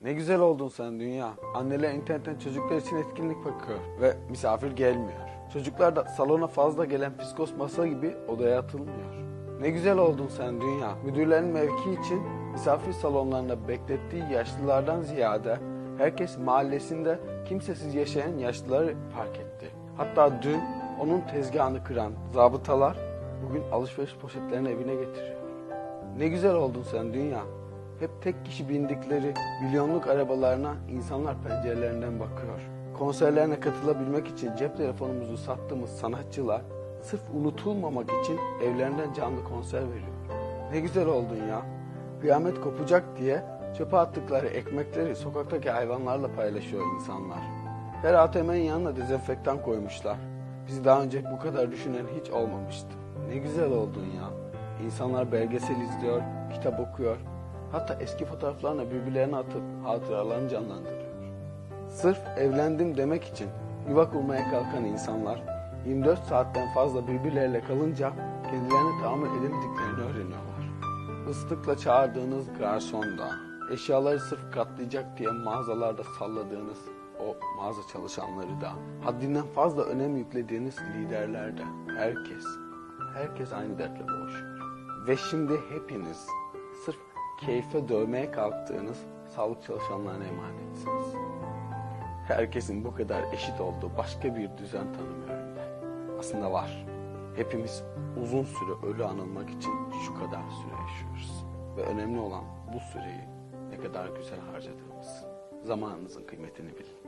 Ne güzel oldun sen dünya. Anneler internetten çocuklar için etkinlik bakıyor ve misafir gelmiyor. Çocuklar da salona fazla gelen fiskos masa gibi odaya atılmıyor. Ne güzel oldun sen dünya. Müdürlerin mevki için misafir salonlarında beklettiği yaşlılardan ziyade herkes mahallesinde kimsesiz yaşayan yaşlıları fark etti. Hatta dün onun tezgahını kıran zabıtalar bugün alışveriş poşetlerini evine getiriyor. Ne güzel oldun sen dünya. Hep tek kişi bindikleri milyonluk arabalarına insanlar pencerelerinden bakıyor. Konserlerine katılabilmek için cep telefonumuzu sattığımız sanatçılar sırf unutulmamak için evlerinden canlı konser veriyor. Ne güzel oldun ya. Kıyamet kopacak diye çöpe attıkları ekmekleri sokaktaki hayvanlarla paylaşıyor insanlar. Her ATM'nin yanına dezenfektan koymuşlar. Bizi daha önce bu kadar düşünen hiç olmamıştı. Ne güzel oldun ya. İnsanlar belgesel izliyor, kitap okuyor. Hatta eski fotoğraflarına birbirlerine atıp hatıralarını canlandırıyor. Sırf evlendim demek için yuva kurmaya kalkan insanlar 24 saatten fazla birbirleriyle kalınca kendilerine tahammül edemediklerini öğreniyorlar. Islıkla çağırdığınız garson da, eşyaları sırf katlayacak diye mağazalarda salladığınız o mağaza çalışanları da, haddinden fazla önem yüklediğiniz liderler de, herkes, herkes aynı dertle boğuşuyor. Ve şimdi hepiniz sırf keyfe dövmeye kalktığınız sağlık çalışanlarına emanetsiniz. Herkesin bu kadar eşit olduğu başka bir düzen tanımıyorum ben. Aslında var. Hepimiz uzun süre ölü anılmak için şu kadar süre yaşıyoruz. Ve önemli olan bu süreyi ne kadar güzel harcadığımız. Zamanınızın kıymetini bilin.